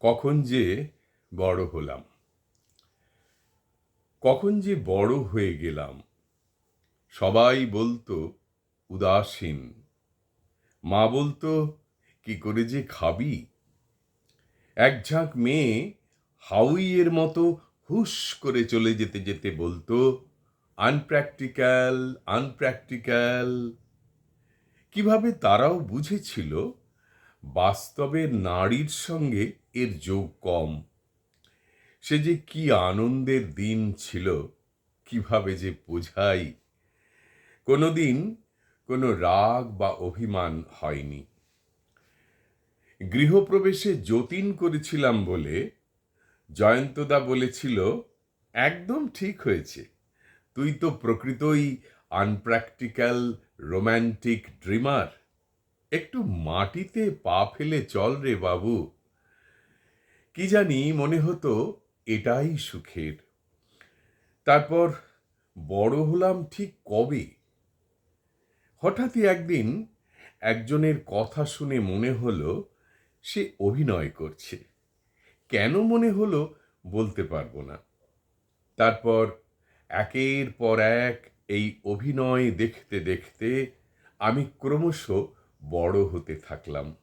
কখন যে বড় হলাম। কখন যে বড় হয়ে গেলাম। সবাই বলতো, উদাসীন। মা বলতো, কি করে যে খাবি? এক ঝাঁক মেয়ে হাউইয়ের মতো হুশ করে চলে যেতে যেতে বলতো, আনপ্র্যাকটিক্যাল আনপ্র্যাকটিক্যাল। কীভাবে তারাও বুঝেছিল বাস্তবে নারীর সঙ্গে এর যোগ কম। সে যে কি আনন্দের দিন ছিল, কীভাবে যে বোঝাই? কোনোদিন কোনো রাগ বা অভিমান হয়নি। গৃহপ্রবেশে যতীন করেছিলাম বলে জয়ন্তদা বলেছিল, একদম ঠিক হয়েছে। তুই তো প্রকৃতই আনপ্র্যাকটিক্যাল রোম্যান্টিক ড্রিমার একটু মাটিতে পা ফেলে চল রে বাবু। কি জানি মনে হতো এটাই সুখের। তারপর বড় হলাম ঠিক কবে? হঠাৎই একদিন একজনের কথা শুনে মনে হলো সে অভিনয় করছে। কেন মনে হলো বলতে পারব না। তারপর একের পর এক এই অভিনয় দেখতে দেখতে আমি ক্রমশ বড় হতে থাকলাম।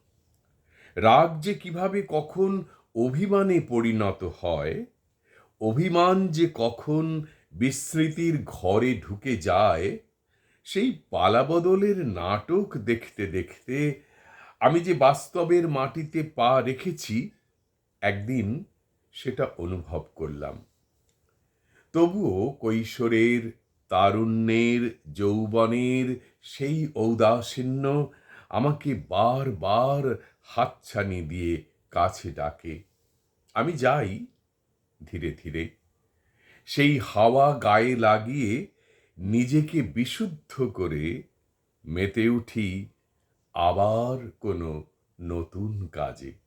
রাগ যে কীভাবে কখন অভিমানে পরিণত হয়, অভিমান যে কখন বিস্মৃতির ঘরে ঢুকে যায়, সেই পালাবদলের নাটক দেখতে দেখতে আমি যে বাস্তবের মাটিতে পা রেখেছি, একদিন সেটা অনুভব করলাম। তবুও কৈশোরের, তারুণ্যের, যৌবনের সেই ঔদাসীন্য আমাকে বারবার হাতছানি দিয়ে কাছে ডাকে। আমি যাই ধীরে ধীরে। সেই হাওয়া গায়ে লাগিয়ে নিজেকে বিশুদ্ধ করে মেতে উঠি আবার কোনো নতুন কাজে।